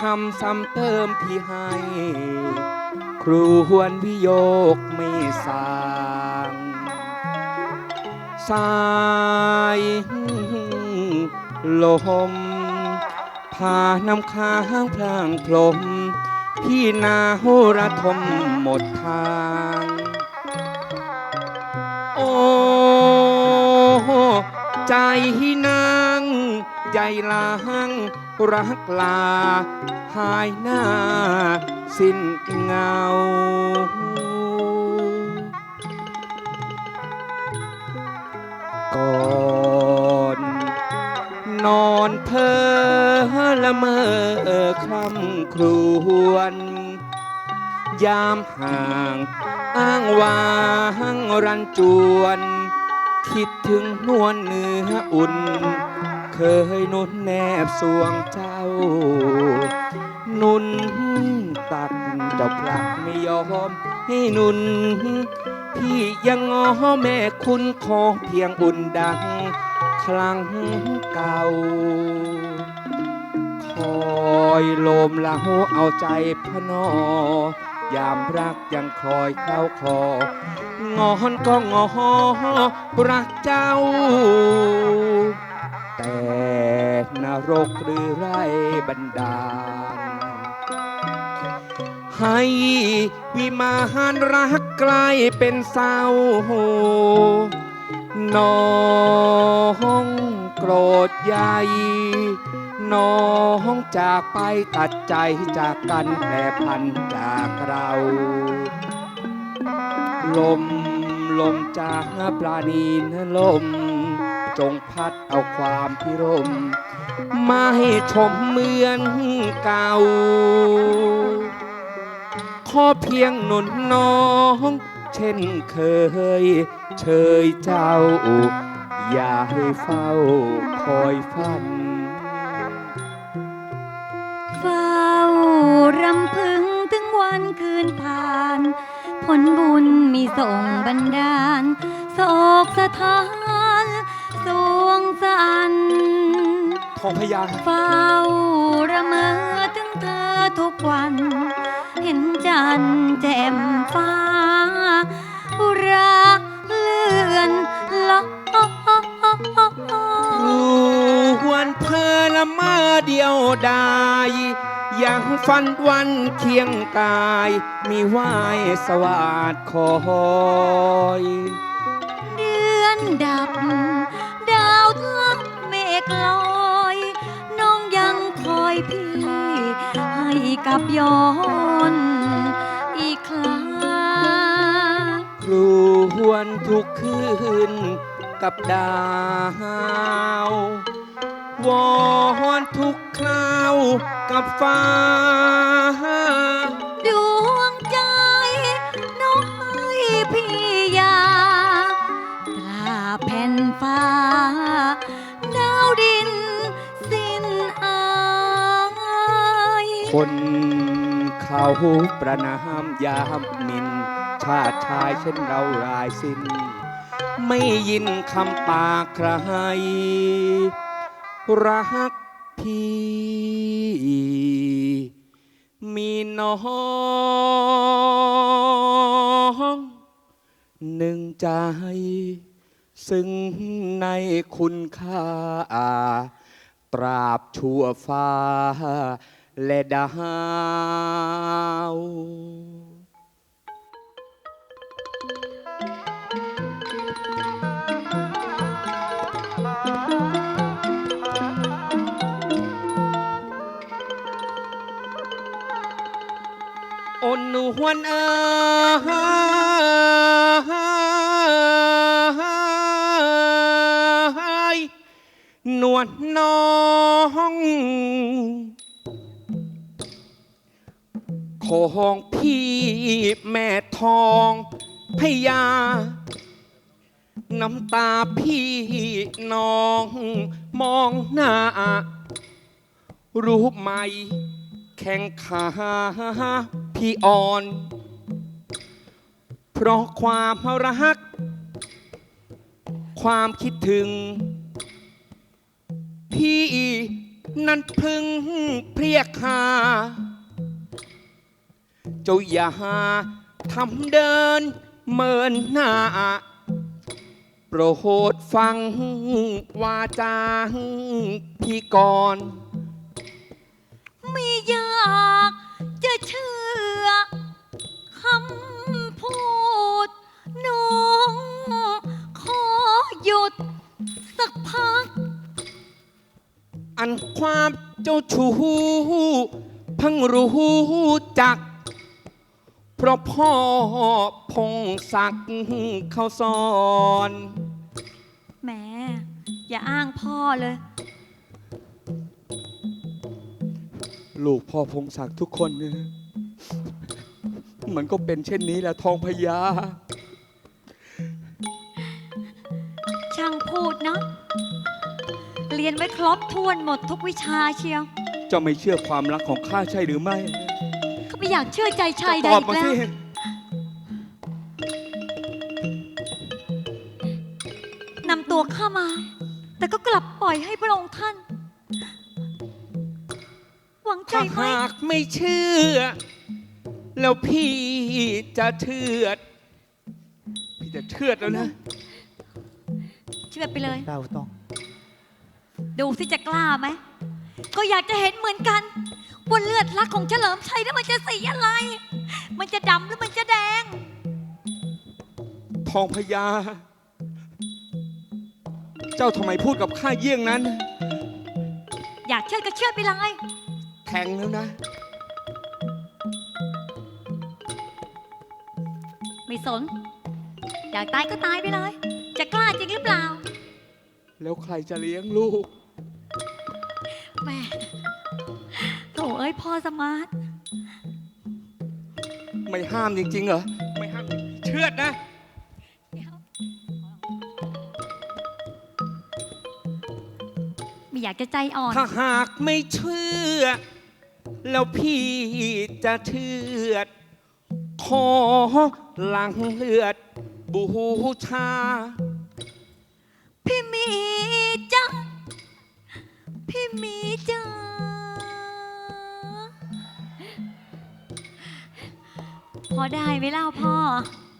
ทำซ้ำเติมพี่ให้ ครูหวนวิโยกไม่สางสายลมพาน้ำค้างพลางพลม พี่นาโหระทมหมดทาง โอ้ใจนางใจลาง รักลาหายหน้า สิ้นเงา ก่อนนอนเพ้อละเมอคลำครวนยามห่างอ้างวางรันจวน คิดถึงนวลเนื้ออุ่น เคยนุ่นแนบสวงเจ้า นุ่นตักเจ้าพลักไม่ยอมให้นุ่น พี่ยังงอแม่คุณขอเพียงอุ่นดัง ครั้งเก่า คอยโลมละโหเอาใจพนอยามรักยังคอยเข้าคองอนก็งอรักเจ้า แต่นรกหรือไรบันดาล ให้วิมานรักกลายเป็นเศร้าน้องโกรธใหญ่น้องจากไปตัดใจจากกันแปรพันจากเรา ลมลมจากปลาณีนลม จงพัดเอาความพิรม มาให้ชมเหมือนเก่า ขอเพียงหนุนน้อง เช่นเคย เชยเจ้า อย่าให้เฝ้าคอยฝัน เฝ้ารำพึงถึงวันคืนผ่าน ผลบุญมีส่งบันดาลโศกสถาน สวงสันทองพญาเฝ้าระเมอถึงเธอทุกวัน เห็นจันทร์แจ่มฟ้ารักเลื่อนลอยรู้วันเพอละเมาเดียวดายยังฝันวันเคียงกาย มีไหวสวัสดคอย เดือนดับ เมฆลอย น้องยังคอยพี่ ให้กับย้อนอีกครั้งครูหวนทุกคืนกับดาว วอนทุกคราวกับฟ้า เขาประนามยามมิน ชาติชายเช่นเรารายสิ้น ไม่ยินคำปากใคร รักพี่ มีน้องหนึ่งใจ ซึ่งในคุณค่า ตราบชั่วฟ้า และดาวอนหวนเอยนวลน้อง ของพี่แม่ทองพญาน้ำตาพี่น้องมองหน้า รูปใหม่แข่งขาพี่อ่อน เพราะความรัก ความคิดถึง พี่นั้นพึ่งเพรียกหา เจ้าอย่าทำเดินเมินหน้า โปรดฟังวาจาพี่ก่อน ไม่อยากจะเชื่อคำพูดน้องขอหยุดสักพัก อันความเจ้าชู้เพิ่งรู้จักเพ ราะพ่อพงศักดิ์เขาสอน แหมอย่าอ้างพ่อเลย ลูกพ่อพงศักดิ์ทุกคนเนี่ยมันก็เป็นเช่นนี้แหละทองพญา ช่างพูดเนาะเรียนไว้ครบถ้วนหมดทุกวิชาเชียวเจ้าไม่เชื่อความรักของข้าใช่หรือไม่เขา ไม่อยากเชื่อใจชายตใดอบอีกมาแล้วสินำตัวข้ามา แต่ก็กลับปล่อยให้พระองค์ท่าน หวังใจถ้าไหม หากไม่เชื่อ แล้วพี่จะเชื่อด พี่จะเชื่อดแล้วนะ เชื่อไปเลย เราต้อง ดูสิจะกล้าไหม ก็อยากจะเห็นเหมือนกัน ว่าเลือดรักของเฉลิมชัยนั้นมันจะสีอะไร มันจะดำหรือมันจะแดง ทองพญา เจ้าทำไมพูดกับข้าเยี่ยงนั้น อยากเชื่อก็เชื่อไปเลยแทงแล้วนะ ไม่สน อยากตายก็ตายไปเลย จะกล้าจริงหรือเปล่า แล้วใครจะเลี้ยงลูกแหม่โถ เอ้ยพ่อสมาร์ทไม่ห้ามจริงๆเหรอ ไม่ห้าม เชื่อดนะไม่อยากจะใจอ่อน ถ้าหากไม่เชื่อ แล้วพี่จะเชื่อด ขอหลังเลือด บูชา พี่หมีจ้าพี่หมีจ้า พอได้ไหมเล่าพ่อ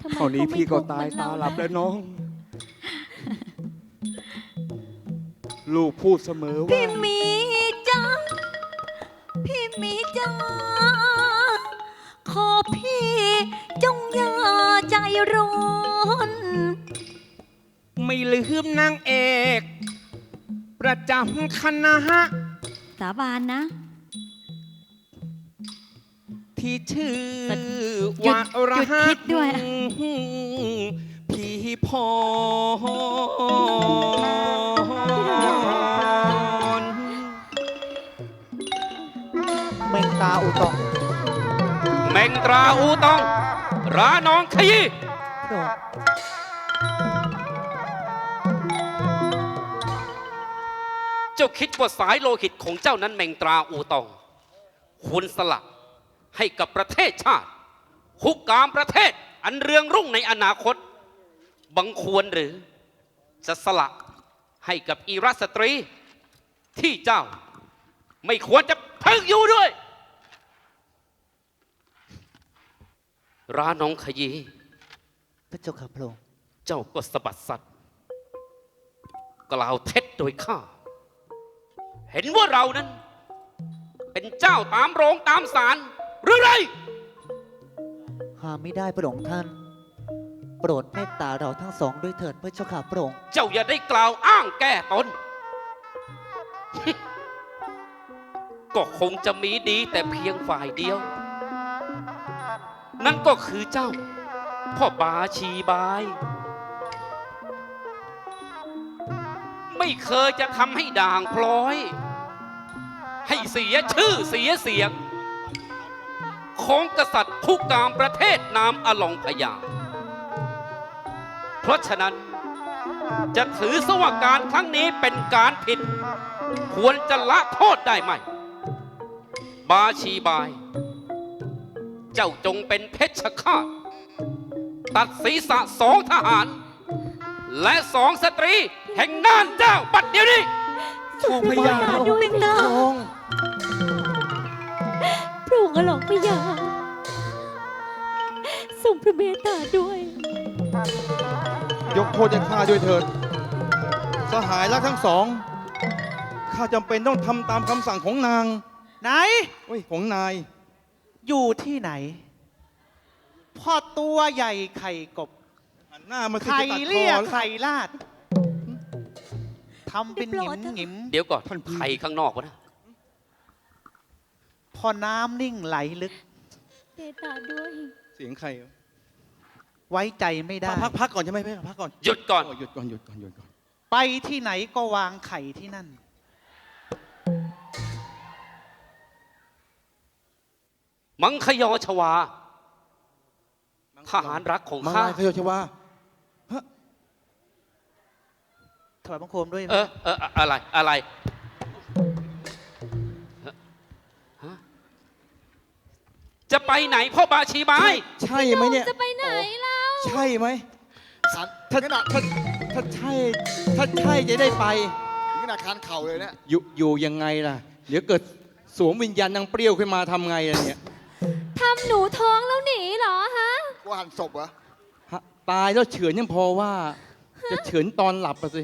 ทำไมเท่านี้เขไม่พี่ก็ทุข์ตายเหมือนตาเรหลับนะแล้วน้อง ลูกพูดเสมอว่าพี่หมีจ้าพี่หมีจ้าขอพี่จงอย่าใจร้อนไม่ลืมนางเอก ประจำคณะ สาบานนะ ที่ชื่อหยุดว่าหยุดรัคิดด้วย พี่พรเมงตาอุตองเมงตราอูตองราน้องขยี้พระองค์เจ้าคิดว่าสายโลหิตของเจ้านั้นเมงตราอูตองควรสละ ให้กับประเทศชาติ คุกกามประเทศอันเรืองรุ่งในอนาคต บังควรหรือจะสละให้กับอีรัสตรีที่เจ้า ไม่ควรจะเพิ่งอยู่ด้วยราน้องขยี้พระเจ้าข้าพระองค์เจ้าก็สะบัดสัตว์กล่าวเท็จโดยข้า เห็นว่าเรานั้น เป็นเจ้าตามโรงตามศาล หรือไร หาไม่ได้พระองค์ท่าน โปรดเมตตาเราทั้งสองด้วยเถิดพระเจ้าข้าพระองค์ เจ้าอย่าได้กล่าวอ้างแก้ตน ก็คงจะมีดีแต่เพียงฝ่ายเดียว นั่นก็คือเจ้า พ่อบาชีบาย ไม่เคยจะทำให้ด่างพร้อย ให้เสียชื่อเสียเสียง ของกษัตริย์ผู้กามประเทศนามอลองพยา เพราะฉะนั้นจะถือสว่าการครั้งนี้เป็นการผิด ควรจะละโทษได้ไหม บาชีบาย เจ้าจงเป็นเพชฌฆาต ตัดศีรษะสองทหาร และสองสตรีแห่งน่านเจ้า บัดเดี๋ยวนี้ทรงพระยาด้วยเมงตราทรง พระองค์อลองพระยาทรงพระเมตตาด้วย ยกโทษให้ข้าด้วยเถิด สหายรักทั้งสอง ข้าจำเป็นต้องทำตามคำสั่งของนางไหนโอ้ยของนาย อยู่ที่ไหนพ่อตัวใหญ่ไข่กบ หันหน้ามาสิไข่จะตัดคเรียอกแล้วไข่ลาดทำเป็นหงิมหงิมเดี๋ยวก่อนท่านพี่ใครข้างนอกวะนะพ อน้ำนิ่งไหลลึก เมตตาด้วย เสียงใครไว้ใจไม่ได้ พักพักก่อนใช่ไหมเพ่พักก่อนหยุดก่อน โหยุดก่อนหยุดก่อนหยุดก่อนไปที่ไหนก็วางไข่ที่นั่น มังคยอชวา ทหารรักของมังข้า ลายขยโชวาถวายบังคมด้วย เออเอออะไรอะไร จะไปไหนพ่อบาชีบายใช่ไหมเนี่ย จะไปไหนล่ะใช่ไหมถ้าถ้าถ้าถ้าใช่ถ้าใช่จะได้ไปถึงขนาดคานเข่าเลยเนี่ยอยู่อยู่ยังไงล่ะ เดี๋ยวเกิดสวมวิญญาณนางเปรี้ยวขึ้นมาทำไงล่ะเนี่ยทำหนูท้องแล้วหนีเหรอฮะกูหันศพเหรอฮะตายแล้วเฉือนยังพอว่า จะเฉือนตอนหลับอะสิ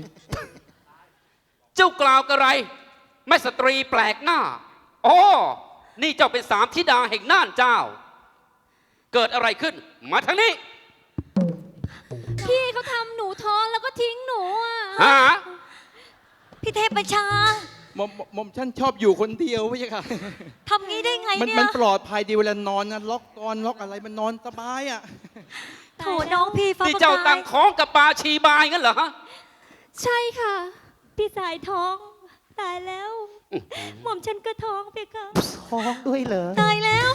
เจ้ากล่าวกระไรแม่สตรีแปลกหน้าอ๋อ นี่เจ้าเป็นสามธิดาแห่งน่านเจ้า เกิดอะไรขึ้น มาทางนี้พี่เขาทำหนูท้องแล้วก็ทิ้งหนูอะหาพี่เทพประชาหมอมหมอมฉันชอบอยู่คนเดียวไม่ใช่ค่ะ ทำงี้ได้ไงมันเนี่มันยปลอดภัยดีเวลานอนนะล็อกกรอนล็อกอะไรมันนอนสบายอะ โถน้องพี่ฟ้านี่ประเจ้ากาตั้ยงท้องกับบาชีบายงั้นเหรอฮะ ใช่ค่ะ พี่สายท้อง ตายแล้ว หม่อมฉันก็ท้องไปค่ะ ท้องด้วยเหรอตายแล้ว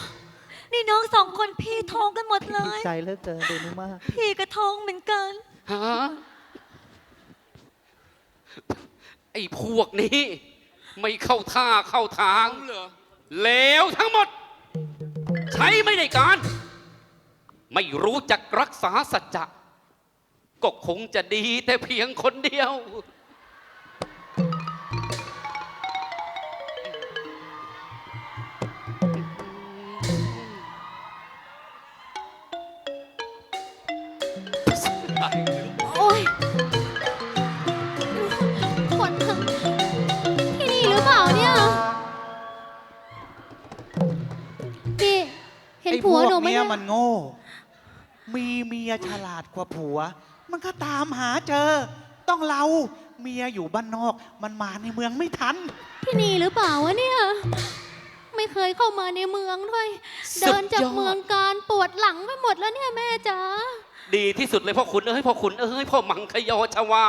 นี่น้องสองคนพี่ท้องกันหมดเลดีย ใจเหลือเกินเดนุมากพี่ก็ท้องเหมือนกัน ฮะไอ้พวกนี้ ไม่เข้าท่าเข้าทางเลวทั้งหมด ใช้ไม่ได้การ ไม่รู้จักรักษาสัจจะก็คงจะดีแต่เพียงคนเดียว ไอ้พผัววกหนูไหมเนี้ยเนี่ยมันโง่ มีเมียฉลาดกว่าผัว มันก็ตามหาเจอ ต้องเราเมียอยู่บ้านนอก มันมาในเมืองไม่ทัน ที่นี่หรือเปล่าวะเนี่ย ไม่เคยเข้ามาในเมืองด้วย สุดยอด เดินจากเมืองการปวดหลังไปหมดแล้วเนี่ยแม่จ๋าดีที่สุดเลยพ่อขุนเอ้ยพ่อขุนเอ้ยพ่อมังคยอชวา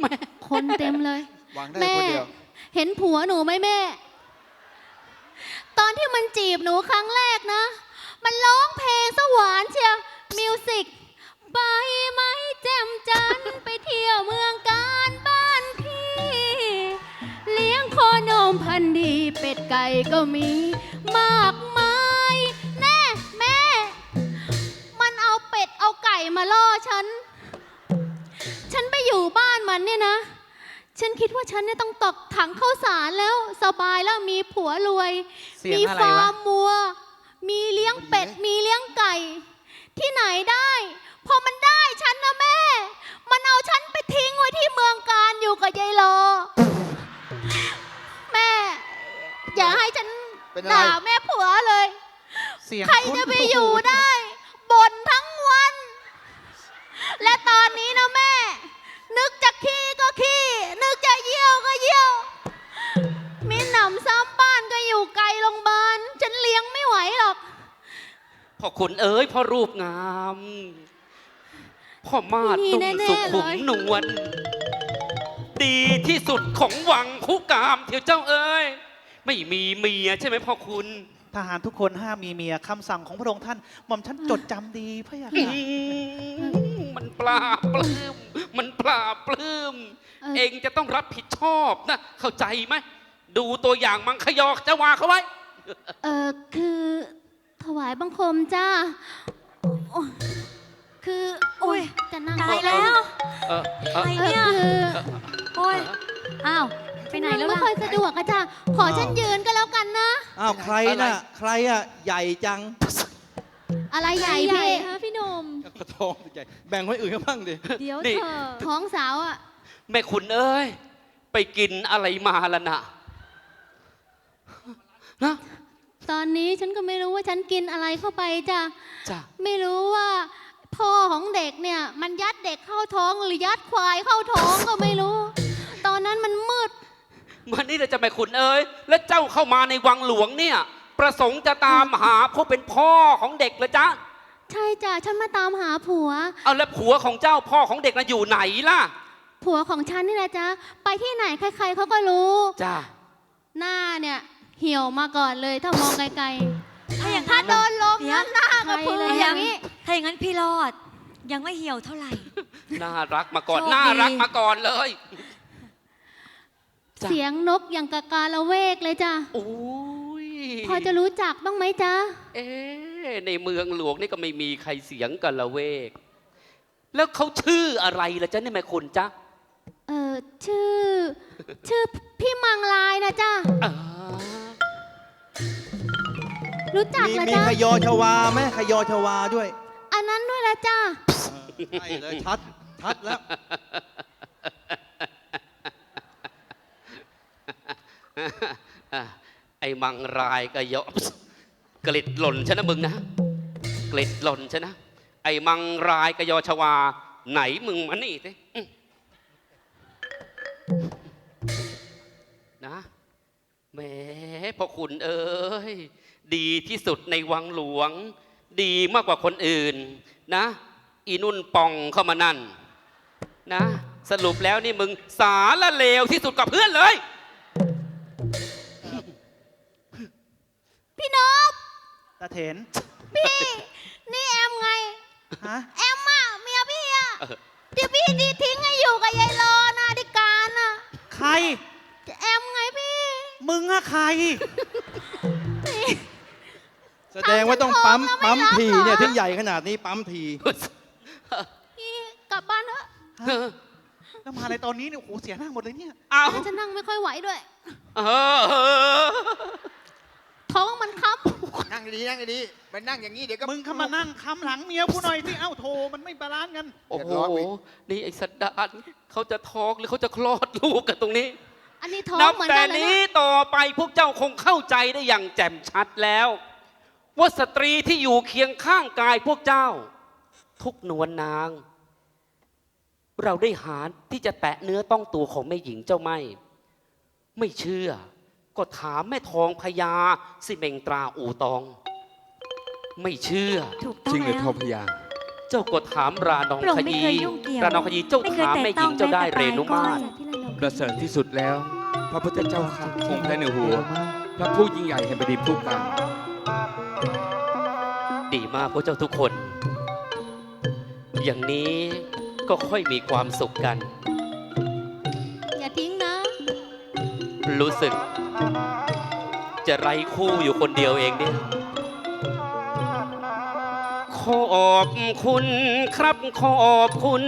แม่คนเต็มเลย วางได้แม่คนเดียวเห็นผัวหนูไหมแม่ ตอนที่มันจีบหนูครั้งแรกนะ มันร้องเพลงสวรรค์เชียวมิวสิกไปไหมแจ่มจันทร์ไปเที่ยวเมืองการบ้านพี่ เลี้ยงโคนมพันธุ์ดีเป็ดไก่ก็มีมากมายแน่แม่ มันเอาเป็ดเอาไก่มาล่อฉัน ฉันไปอยู่บ้านมันเนี่ยนะ ฉันคิดว่าฉันเนี่ยต้องตกถังข้าวสารแล้ว สบายแล้วมีผัวรวย เสียงมีอะไรวะ ฟาร์มวัว มีเลี้ยงเป็ด มีเลี้ยงไก่ ที่ไหนได้ พอมันได้ฉันนะแม่ มันเอาฉันไปทิ้งไว้ที่เมืองการอยู่กับยายโลแม่ อย่าให้ฉันเป็นอะไร ด่าแม่ผัวเลย เสียงใครจะไปอยู่ได้บ่นทั้งวัน และตอนนี้นะแม่ นึกจะขี้ก็ขี้ นึกจะเยี่ยวก็เยี่ยว พ่อขุนเอ้ยพ่อรูปงาม พ่อมาดนี่ตุ้มแน่ๆสุขุมเลยนวลดีที่สุดของวังคุกามเถียวเจ้าเอ้ยไม่มีเมียใช่ไหมพ่อคุณ ทหารทุกคนห้ามมีเมียคำสั่งของพระองค์ท่านหม่อมฉันจดจำดีพระยาอืค่ะมมันปลาปลื้มมันปลาปลื้มเออ เองจะต้องรับผิดชอบนะ เข้าใจไหมดูตัวอย่างมังคยอกจะวาเขาไว้ เออคือ ถวายบังคมจ้าโอ้คือ โอ้ยจะนั่งตายแล้ว เออเออ ใครเออเนี่ย คือโอ้ยอ้าว ไปไหนแล้วไม่ล่ะค่อยสะดวกอะจ้าขอฉันยืนก็แล้วกันนะ อ้าวใครน่ะใครอะ ใหญ่จังอะไรใหญ่ใหญ่พี่ฮะพี่หนุ่มกระท้องใหญ่แบ่งคนอื่นเขาบ้างดิ เดี๋ยวนี่ เธอะท้องสาวอะแม่คุณเอ้ย ไปกินอะไรมาละน่ะฮะ ตอนนี้ฉันก็ไม่รู้ว่าฉันกินอะไรเข้าไปจ้ะจ้ะไม่รู้ว่า พ่อของเด็กเนี่ย มันยัดเด็กเข้าท้องหรือยัดควายเข้าท้องก็ไม่รู้ ตอนนั้นมันมืด วันนี้เราจะแม่คุณเอ้ยแล้วเจ้าเข้ามาในวังหลวงเนี่ย ประสงค์จะตามหาผู้เป็นพ่อของเด็กเหรอจ๊ะใช่จ้ะฉันมาตามหาผัว เอาแล้วผัวของเจ้าพ่อของเด็กน่ะอยู่ไหนล่ะ ผัวของฉันนี่แหละจ๊ะไปที่ไหนใคร ๆเขาก็รู้ จ้าหน้าเนี่ย เหี่ยวมาก่อนเลยถ้ามองไกลถ้าอย่างๆ ถ้านั้นโดนลมเดี๋ยวนะหน้ากระพือถ้าออย่าย่างงนี้ ถ้าอย่างนั้นพี่รอด ยังไม่เหี่ยวเท่าไหร่ น่ารักมาก่อน โชคดี น่ารักมาก่อนเลย จ้ะ เสียงนกอย่างกะกาละเวกเลยจ้ะโอ้ยพอจะรู้จักบ้างไหมจ๊ะ เอ๊ะในเมืองหลวงนี่ก็ไม่มีใครเสียงกันละเวก แล้วเขาชื่ออะไรล่ะจ๊ะเนี่ยแม่คุณจ๊ะเออชื่อ ชื่อพี่มังลายนะจ๊ะ อ่า รู้จักมีเหรอมีจ๊ะ ขยอชวาไหมขยอชวาด้วยอันนั้นด้วยละจ้ะใช่เลยชัดชัดแล้วอะไอ้มังรายก็เยอะกลิดหล่นชนะมึงนะกลิดหล่นชนะ ไอ้มังรายกยอชวา ไหนมึงมานี่สิอืมนะแหมพ่อคุณเอ้ย ดีที่สุดในวังหลวง ดีมากกว่าคนอื่นนะ อีนุ่นปองเข้ามานั่นนะ สรุปแล้วนี่มึงสาละเลวที่สุดกับเพื่อนเลย พี่นกตาเถนพี่ นี่แอมไง ฮะ แอมอะเมียพี่อะเออเดี๋ยวพี่ดีทิ้งให้อยู่กับยายรอนะดิการอะใคร แอมไงพี่ มึงอะใคร แสดงว่าต้องปั๊มทำฉันท้องปั๊มแล้วไม่ทีรับเหรอเนี่ยถึงใหญ่ขนาดนี้ปั๊มทีพี่กลับบ้านเถอะแล้วมาอะไรตอนนี้เนี่ยโอ้โหเสียหน้าหมดเลยเนี่ยเอาฉันนั่งไม่ค่อยไหวด้วย เออท้องมันคับ นั่งดีๆนั่งดีๆไปนั่งอย่างนี้เดี๋ยวก็มึงเข้ามานั่งค้ำหลังเมียกูหน่อยสิเอ้าโทมันไม่บาลานซ์กันโอ้เดือดร้อนโหอีกนี่ไอ้สันดานเขาจะท้องหรือเขาจะคลอดลูกกันตรงนี้ อันนี้ท้องนับเหมือนแต่กันเลยนี้นะต่อไปพวกเจ้าคงเข้าใจได้อย่างแจ่มชัดแล้ว ว่าสตรีที่อยู่เคียงข้างกายพวกเจ้า ทุกนวลนาง เราได้หาที่จะแตะเนื้อต้องตัวของแม่หญิงเจ้าไม่ ไม่เชื่อ ก็ถามแม่ทองพญาสิเมงตราอูตอง ไม่เชื่อ ถูกต้อจริงงหรือแล้ว ทองพยา เจ้าก็ถามรานองพระองคค์ไม่ยีเคยยุ่งเกี่ยว รานองคยีเจ้าไม่เคยถามแตะแม่หต้ญิองงเจ้าได้แม้แต่เรนุมาปลายศก้อยประเสริฐที่สุดแล้ว พระพุทธเจ้าค่ะองค์พระเหนือหัว พระผู้ยิ่งใหญ่แห่งแผ่นดินผู้กลางดี มากพวกเจ้าทุกคน อย่างนี้ก็ค่อยมีความสุขกัน อย่าทิ้งนะ รู้สึก จะไร้คู่อยู่คนเดียวเองเนี่ยขอบคุณครับขอบคุณ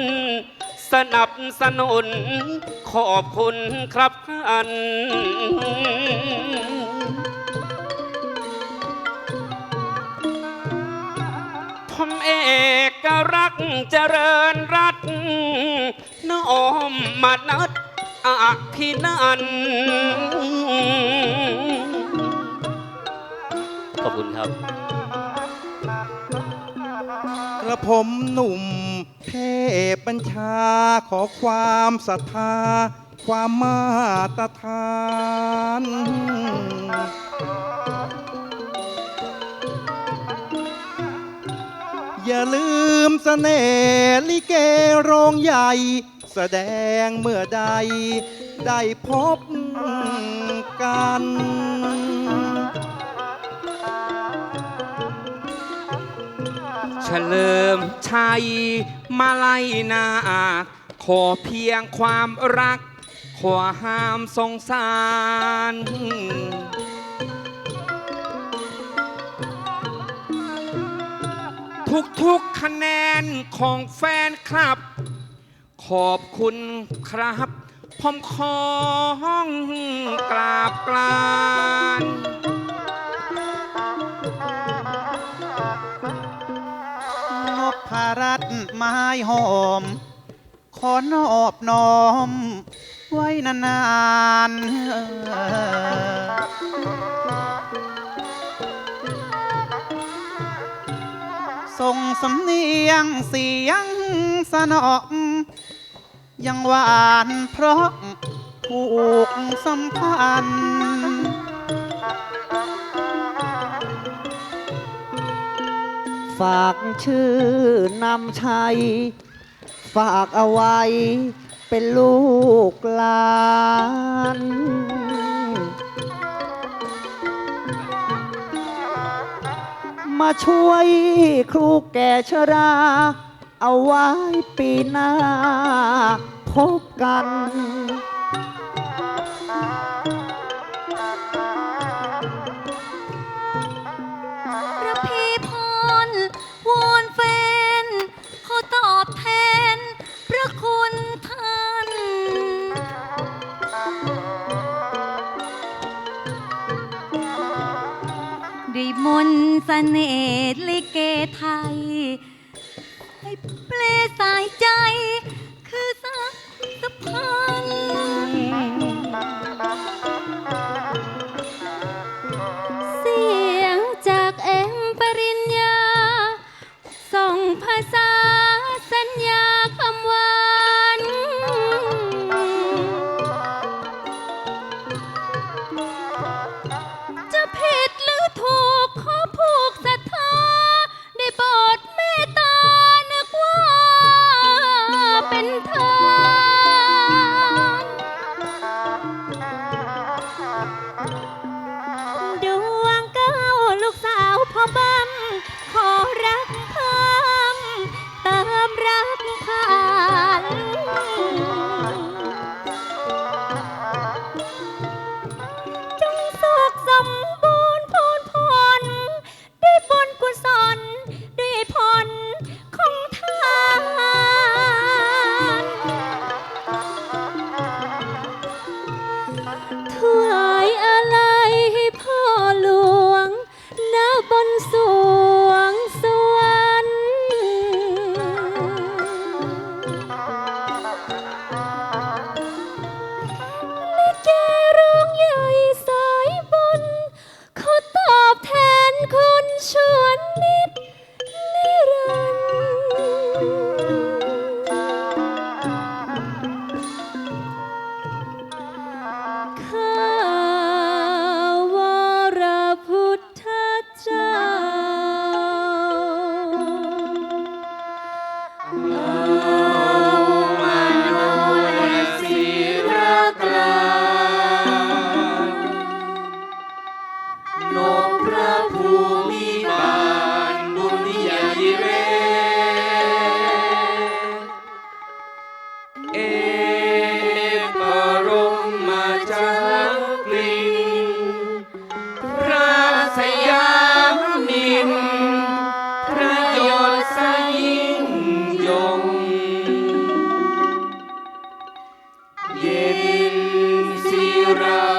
สนับสนุน ขอบคุณครับอัน ผมเอกรักษ์เจริญรัตน์น้อมมานัดอภินันท์ขอบคุณครับ กระผมหนุ่มเทพบัญชาขอความศรัทธา ความมาตรฐาน อย่าลืมเสน่ห์ลิเกโรงใหญ่ แสดงเมื่อใด ได้พบกัน เฉลิมชัยมาไลยนาขอเพียงความรัก ขอห้ามสงสาร ทุกๆคะแนนของแฟนครับ ขอบคุณครับผมขอ้องกราบกลานนกพารัตไม้หอม ขอนอบน้อม ไว้นานๆ ส่งสำเนียงเสียงสนอยังหวานเพราะผูกสัมพันธ์ฝากชื่อนำชัย ฝากเอาไว้เป็นลูกหลาน มาช่วยครูแก่ชรา เอาไว้ปีหน้าพบกัน นต์เสน่ห์ลิเกไทย ให้เปลสายใจ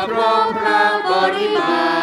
พร้อมพระบริบาล